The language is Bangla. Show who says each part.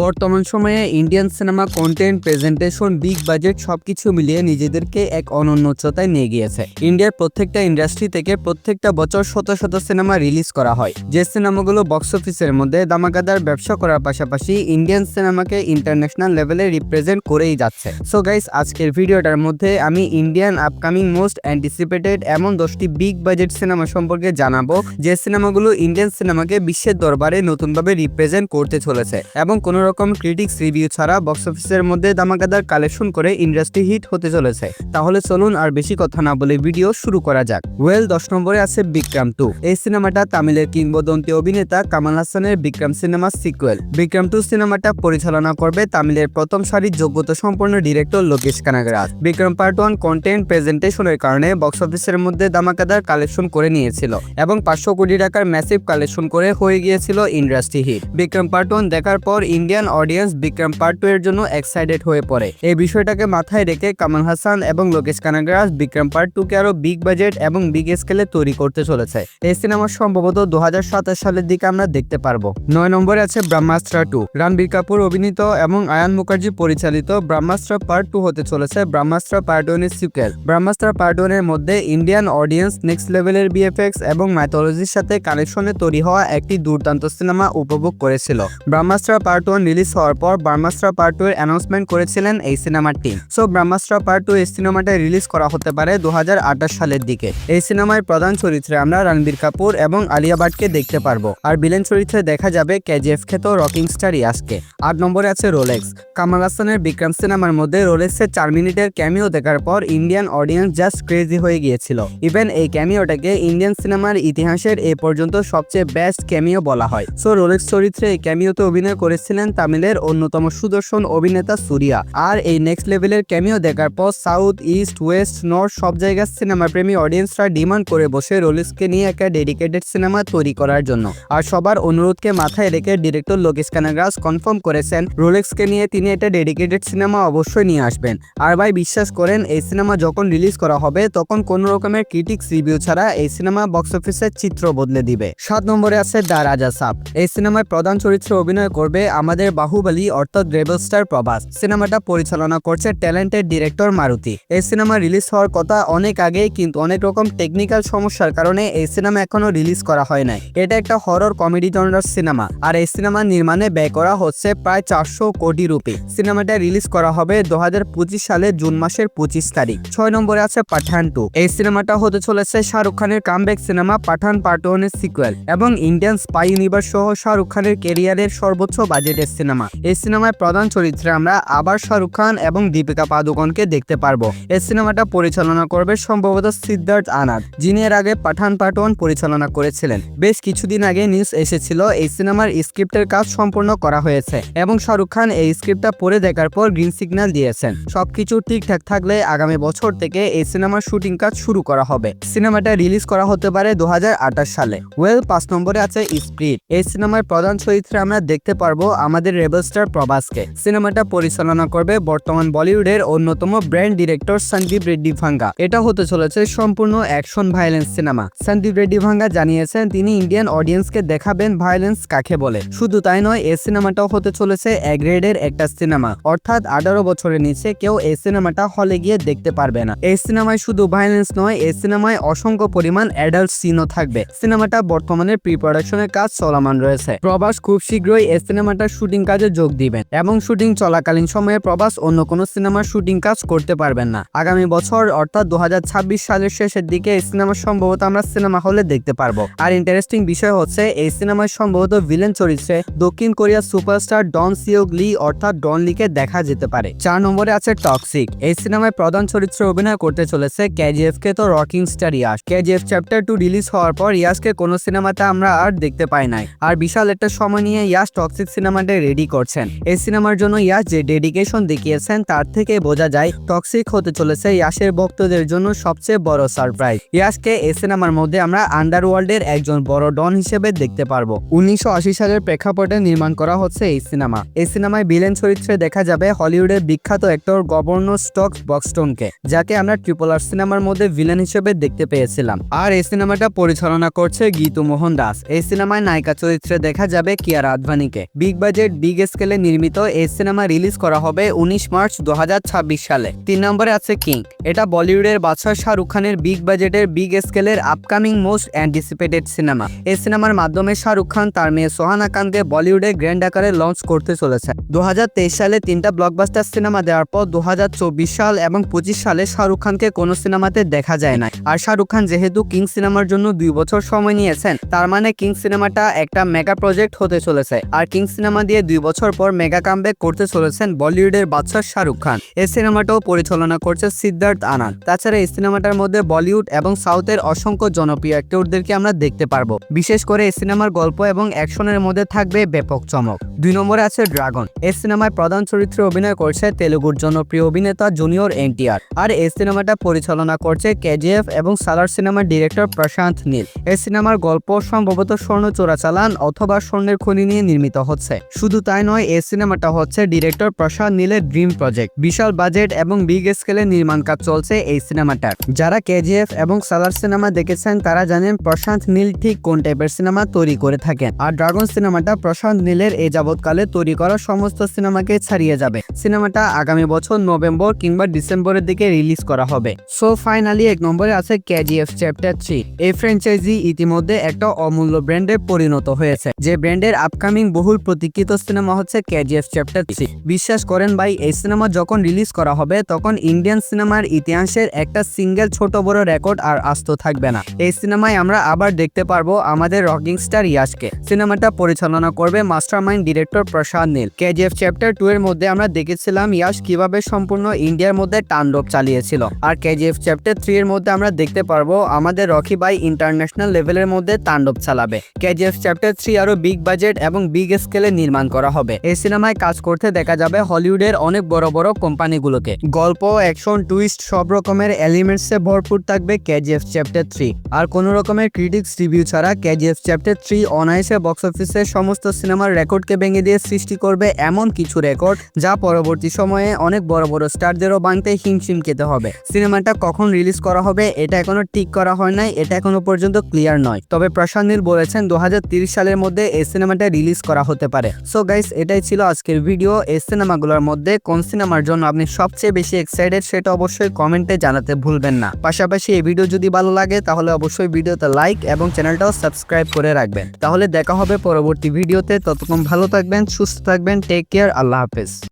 Speaker 1: বর্তমান সময়ে Indian cinema content presentation big budget সবকিছু মিলিয়ে নিজেদেরকে এক অনন্য উচ্চতায় নিয়ে গিয়েছে। ইন্ডিয়ার প্রত্যেকটা ইন্ডাস্ট্রি থেকে প্রত্যেকটা বছর শত শত সিনেমা রিলিজ করা হয়। যে সিনেমাগুলো বক্স অফিসের মধ্যে দামাকাদার ব্যবসা করার পাশাপাশি ইন্ডিয়ান সিনেমাকে ইন্টারন্যাশনাল লেভেলে রিপ্রেজেন্ট করেই যাচ্ছে। সো গাইস আজকের ভিডিওটার মধ্যে আমি ইন্ডিয়ান আপকামিং মোস্ট অ্যান্টিসিপেটেড এমন দশটি বিগ বাজেট সিনেমা সম্পর্কে জানাব, যে সিনেমাগুলো ইন্ডিয়ান সিনেমাকে বিশ্বের দরবারে নতুনভাবে রিপ্রেজেন্ট করতে চলেছে এবং কোনো রকম ক্রিটিক্স রিভিউ ছাড়া বক্স অফিসের মধ্যে দামাকাদার কালেকশন করে ইন্ডাস্ট্রি হিট হতে চলেছে। তাহলে চলুন আর বেশি কথা না বলে ভিডিও শুরু করা যাক। ওয়েল দশ নম্বরে আছে বিক্রম টু। এই সিনেমাটা তামিলের কিংবদন্তি অভিনেতা কামাল হাসানের Vikram cinema sequel Vikram two সিনেমাটা পরিচালনা করবে তামিলের প্রথম সারির যোগ্যতা সম্পন্ন director Lokesh Kanagaraj. Vikram part one content প্রেজেন্টেশনের কারণে বক্স অফিসের মধ্যে দামাকাদার কালেকশন করে নিয়েছিল এবং পাঁচশো কোটি টাকার ম্যাসিভ কালেকশন করে হয়ে গিয়েছিল industry hit Vikram part one দেখার পর Indian audience Vikram part two এর জন্য এক্সাইটেড হয়ে পড়ে। এই বিষয়টাকে মাথায় রেখে কামাল হাসান এবং লোকেশ কানাগরাজ বিক্রম পার্ট টু কে আরও বিগ বাজেট এবং বিগ স্কেলে তৈরি করতে চলেছে। এই সিনেমা সম্ভবত দু সালের দিকে আমরা দেখতে পারব। নয় নম্বরে আছে ব্রহ্মাস্ত্র টু রণবীর কাপুর অভিনীত এবং আয়ান মুখার্জি পরিচালিত ব্রহ্মাস্ত্র পার্ট টু হতে চলেছে ব্রহ্মাস্ত্র পার্ট ওয়ানের সিকুয়েল ব্রহ্মাস্ত্র পার্ট ওয়ানের মধ্যে ইন্ডিয়ান অডিয়েন্স নেক্সট লেভেলের বিএফএক্স এবং ম্যাথোলজির সাথে কানেকশনে তৈরি হওয়া একটি দুর্দান্ত সিনেমা উপভোগ করেছিল। ব্রহ্মাস্ত্র পার্ট ওয়ান রিলিজ হওয়ার পর ব্রহ্মাস্ত্র পার্ট টু এর অ্যানাউন্সমেন্ট করেছিলেন এই সিনেমাটি সো ব্রহ্মাস্ত্র পার্ট টু এই সিনেমাটা রিলিজ করা হতে পারে দু সালের দিকে। এই সিনেমায় প্রধান চরিত্রে আমরা রণবীর কাপুর এবং আলিয়া ভাটকে দেখতে পারব। আর বিলেন চরিত্রে দেখা যাবে কেজিএফ খ্যাত রকিং স্টার ইয়াসকে আট নম্বরে আছে রোলেক্স কামাল হাসানের বিক্রম সিনেমার মধ্যে রোলেক্সের চার মিনিটের ক্যামিও দেখার পর ইন্ডিয়ান অডিয়েন্স জাস্ট ক্রেজি হয়ে গিয়েছিল। ইভেন এই ক্যামিওটাকে ইন্ডিয়ান সিনেমার ইতিহাসের এ পর্যন্ত সবচেয়ে বেস্ট ক্যামিও বলা হয়। সো রোলেক্স চরিত্রে এই ক্যামিওতে অভিনয় করেছিলেন তামিলের অন্যতম সুদর্শন অভিনেতা সুরিয়া। আর এই নেক্সট লেভেলের ক্যামিও দেখার পর সাউথ ইস্ট ওয়েস্ট নর্থ সব জায়গার সিনেমা প্রেমী অডিয়েন্সরা ডিমান্ড করে বসে রোলেক্সকে নিয়ে একটা ডেডিকেটেড সিনেমা তৈরি করার জন্য। আর সবার অনুরোধকে মাথায় রেখে ডিরেক্টর লোকেশ কানাগ্রাস কনফার্ম করেছেন রোলেক্সকে নিয়ে তিনি একটা ডেডিকেটেড সিনেমা অবশ্যই নিয়ে আসবেন। আর ভাই, বিশ্বাস করেন, এই সিনেমা যখন রিলিজ করা হবে, তখন কোনো রকমের ক্রিটিক্স রিভিউ ছাড়া এই সিনেমা বক্স অফিসের চিত্র বদলে দিবে। সাত নম্বরে আছে দা রাজা সাপ এই সিনেমায় প্রধান চরিত্রে অভিনয় করবে আমাদের বাহুবলী অর্থাৎ রেবল স্টার প্রভাস। সিনেমাটা পরিচালনা করছে ট্যালেন্টেড ডিরেক্টর মারুতি। এই সিনেমা রিলিজ হওয়ার কথা অনেক আগেই কিন্তু অনেক রকম টেকনিক্যাল সমস্যার কারণে এই সিনেমা এখনও রিলিজ করা হয় নাই। এটা একটা হরর কমেডি জনরার সিনেমা। আর এই সিনেমা নির্মাণে ব্যয় করা হচ্ছে প্রায় চারশো কোটি রুপি। সিনেমাটা রিলিজ করা হবে পঁচিশ সালের জুন মাসের পঁচিশ তারিখ। ছয় নম্বরে আছে পাঠান টু। এই সিনেমাটা হতে চলেছে শাহরুখ খানের কামব্যাক সিনেমা পাঠান পার্ট ওয়ানের সিকুয়েল এবং ইন্ডিয়ান স্পাই ইউনিভার্স সহ শাহরুখ খানের কেরিয়ারের সর্বোচ্চ বাজেটের সিনেমা। এই সিনেমায় প্রধান চরিত্রে আমরা আবার শাহরুখ খান এবং দীপিকা পাদুকনকে দেখতে পারব। এই সিনেমাটা পরিচালনা করবে সম্ভবত সিদ্ধার্থ আনাদ যিনি এর আগে পাঠান ওয়ান পরিচালনা করেছিলেন। বেশ কিছুদিন আগে নিউজ এসেছিল, এই সিনেমার স্ক্রিপ্টের কাজ সম্পূর্ণ করা হয়েছে এবং শাহরুখ খান এই স্ক্রিপ্টটা পড়ে দেখার পর গ্রিন সিগন্যাল দিয়েছেন। সবকিছু ঠিকঠাক থাকলে আগামী বছর থেকে এই সিনেমার শুটিং কাজ শুরু করা হবে। সিনেমাটা রিলিজ করা হতে পারে দু হাজার আঠাশ সালে। ওয়েল পাঁচ নম্বরে আছে স্প্রিট এই সিনেমার প্রধান চরিত্রে আমরা দেখতে পারব আমাদের রেবল স্টার প্রভাসকে। সিনেমাটা পরিচালনা করবে বর্তমান বলিউডের অন্যতম ব্র্যান্ড ডিরেক্টর সন্দীপ রেড্ডি ভাঙ্গা এটা হতে চলেছে সম্পূর্ণ action violence cinema. Sandeep Reddy Vanga জানিয়েছেন, তিনি ইন্ডিয়ান অডিয়েন্সকে দেখাবেন ভায়োলেন্স কাকে বলে? শুধু তাই নয় এই সিনেমাটাও হতে চলেছে এ গ্রেডের একটা সিনেমা। অর্থাৎ আঠারো বছরের নিচে কেউ এই সিনেমাটা হলে গিয়ে দেখতে পারবে না। এই সিনেমায় শুধু ভায়োলেন্স নয় এই সিনেমায় অসংখ্য পরিমাণ অ্যাডাল্ট সিনও থাকবে। সিনেমাটা বর্তমানে প্রি প্রোডাকশনের কাজ চলমান রয়েছে। প্রবাস খুব শীঘ্রই এই সিনেমাটার শুটিং কাজে যোগ দিবেন এবং শুটিং চলাকালীন সময়ে প্রবাস অন্য কোনো সিনেমার শুটিং কাজ করতে পারবেন না। আগামী বছর, অর্থাৎ দুহাজার ছাব্বিশ সালের শেষের দিকে এই সিনেমা সম্ভবত আমরা সিনেমা হলে দেখতে পারব। আর ইন্টারেস্টিং বিষয় হচ্ছে, এই সিনেমায় সম্ভবত ভিলেন চরিত্রে দক্ষিণ কোরিয়ার সুপারস্টার ডন সিওক লি, অর্থাৎ ডন লিকে দেখা যেতে পারে। চার নম্বরে আছে টক্সিক এই সিনেমায় প্রধান চরিত্রে অভিনয় করতে চলেছে কেজিএফ কে তো rocking star Yash KGF chapter two release হওয়ার পর ইয়াসকে কোনো সিনেমাতে আমরা আর দেখতে পাই নাই। আর বিশাল একটা সময় নিয়ে ইয়াস টক্সিক সিনেমাটা রেডি করছেন। এই সিনেমার জন্য ইয়াস যে ডেডিকেশন দেখিয়েছেন, তার থেকে বোঝা যায় টক্সিক হতে চলেছে ইয়াসের ভক্তদের জন্য সবচেয়ে বড় সারপ্রাইজ ইয়াসকে এই সিনেমার মধ্যে আমরা আন্ডারওয়ার্ল্ডের একজন বড় ডন হিসেবে দেখতে পারব। উনিশশো সালের প্রেক্ষাপটে নির্মাণ করা হচ্ছে এই সিনেমা। এই সিনেমায় বিলেন চরিত্রে দেখা যাবে হলিউডের বিখ্যাত অ্যাক্টর গভর্নর স্টক বক্সটনকে, যাকে আমরা ট্রিপল আর সিনেমার মধ্যে ভিলেন হিসেবে দেখতে পেয়েছিলাম। আর এই সিনেমাটা পরিচালনা করছে গীতু মোহন দাস। এই সিনেমায় নায়িকা চরিত্রে দেখা যাবে কিয়ারা আদভানিকে। বিগ বাজেট বাজেট বিগ স্কেলে নির্মিত এই সিনেমা রিলিজ করা হবে উনিশ মার্চ দু হাজার ছাব্বিশ সালে। তিন নম্বরে আছে কিং। এটা বলিউডের বাদশাহ শাহরুখ খানের বিগ বাজেটের বিগ স্কেলের আপকামিং মোস্ট অ্যান্টিসিপেটেড সিনেমা। এই সিনেমার মাধ্যমে শাহরুখ খান তার মেয়ে সোহানা খানকে বলিউডে গ্র্যান্ড আকারে লঞ্চ করতে চলেছে। দু হাজার তেইশ সালে তিনটা ব্লকবাস্টার সিনেমা দেওয়ার পর দু হাজার চব্বিশ সাল এবং পঁচিশ সালে শাহরুখ খানকে কোনো সিনেমাতে দেখা যায় না আর শাহরুখ খান যেহেতু কিং সিনেমার জন্য দুই বছর সময় নিয়েছেন, তার মানে কিং সিনেমাটা একটা মেগা প্রজেক্ট হতে চলেছে। আর কিং সিনেমা দিয়ে দুই বছর পর মেগা কামব্যাক করতে চলেছেন বলিউডের বাদশাহ শাহরুখ খান। এই সিনেমাটাও পরিচালনা করছে সিদ্ধার্থ আনান। তাছাড়া এই সিনেমাটার মধ্যে বলিউড এবং সাউথের অসংখ্য জনপ্রিয় অ্যাক্টরদেরকে আমরা দেখতে পারব। বিশেষ করে এই সিনেমার গল্প এবং অ্যাকশনের মধ্যে থাকবে ব্যাপক চমক। দুই নম্বরে আছে ড্রাগন। এই সিনেমায় প্রধান চরিত্রে অভিনয় করছে তেলুগুর জনপ্রিয় অভিনেতা জুনিয়র এনটিআর। আর এই সিনেমাটা পরিচালনা করছে কেজিএফ এবং সালার সিনেমার ডিরেক্টর প্রশান্ত নীল। এই সিনেমার গল্প সম্ভবত স্বর্ণ চোরাচালান অথবা স্বর্ণের খনি নিয়ে নির্মিত হচ্ছে। শুধু তাই নয়, এই সিনেমাটা হচ্ছে ডিরেক্টর প্রশান্ত নীলের ড্রিম প্রজেক্ট। বিশাল বাজেট এবং বিগ স্কেলে নির্মাণ কাজ চলছে এই সিনেমাটার। যারা কেজিএফ এবং সালার সিনেমা দেখেছেন, তারা জানেন প্রশান্ত নীল ঠিক কোন টাইপের সিনেমা তৈরি করে থাকেন। আর ড্রাগন সিনেমাটা প্রশান্ত নীলের এই যাবৎকালে তৈরি করা সমস্ত সিনেমাকে ছাড়িয়ে যাবে। সিনেমাটা আগামী বছর নভেম্বর কিংবা ডিসেম্বরের দিকে রিলিজ করা হবে। সো ফাইনালি এক নম্বরে আছে কেজিএফ চ্যাপ্টার থ্রি। এই ফ্র্যাঞ্চাইজি ইতিমধ্যে একটা অমূল্য ব্র্যান্ডে পরিণত হয়েছে। যে ব্র্যান্ডের আপকামিং বহুল প্রতীক্ষিত সিনেমা হচ্ছে কেজিএফ চ্যাপ্টার থ্রি বিশ্বাস করেন ভাই, এই সিনেমা যখন রিলিজ করা হবে, তখন ইন্ডিয়ান সিনেমার ইতিহাসের একটা সিঙ্গেল ছোট বড় রেকর্ড আর আস্ত থাকবে না। এই সিনেমায় আমরা আবার দেখতে পারব আমাদের রকিং স্টার ইয়াসকে সিনেমাটা পরিচালনা করবে mastermind director Prashanth Neel. KGF chapter two এর মধ্যে আমরা দেখেছিলাম ইয়াস কীভাবে সম্পূর্ণ ইন্ডিয়ার মধ্যে তাণ্ডব চালিয়েছিল। আর কেজিএফ চ্যাপ্টার থ্রি এর মধ্যে আমরা দেখতে পারব আমাদের রকি বাই ইন্টারন্যাশনাল লেভেলের মধ্যে তাণ্ডব চালাবে। কেজিএফ চ্যাপ্টার থ্রি আরও বিগ বাজেট এবং বিগ স্কেলে নির্মাণ করা হবে। এই সিনেমায় কাজ করতে দেখা যাবে হলিউডের অনেক বড় বড় কোম্পানিগুলোকে। গল্প, অ্যাকশন, টুইস্ট সব রকমের এলিমেন্টসে ভরপুর থাকবে কেজিএফ চ্যাপ্টার থ্রি আর কোনো রকমের ক্রিটিক্স রিভিউ ছাড়া কেজিএফ চ্যাপ্টার থ্রি অনায়াসে বক্স অফিসে সমস্ত সিনেমার রেকর্ডকে ভেঙে দিয়ে সৃষ্টি করবে এমন কিছু রেকর্ড যা পরবর্তী সময়ে অনেক বড় বড় স্টারদেরও বাংতে হিমশিম খেতে হবে। সিনেমাটা কখন রিলিজ করা হবে এটা এখনও ঠিক করা হয় নাই, এটা এখনও পর্যন্ত ক্লিয়ার নয়। তবে প্রশান্ত নীল বলেছেন দু সালের মধ্যে এই সিনেমাটা রিলিজ করা হতে পারে। সো গাইস এটাই ছিল আজকের ভিডিও এই সিনেমাগুলোর মধ্যে কোন সিনেমার জন্য আপনি সবচেয়ে বেশি এক্সাইটেড সেটা অবশ্যই কমেন্টে জানাতে ভুলবেন না। পাশাপাশি এই ভিডিও যদি ভালো লাগে, তাহলে অবশ্যই ভিডিওতে লাইক এবং চ্যানেলটাও সাবস্ক্রাইব করে রাখবেন। তাহলে দেখা হবে পরবর্তী ভিডিওতে ততক্ষণ ভালো থাকবেন, সুস্থ থাকবেন টেক কেয়ার আল্লাহ হাফেজ।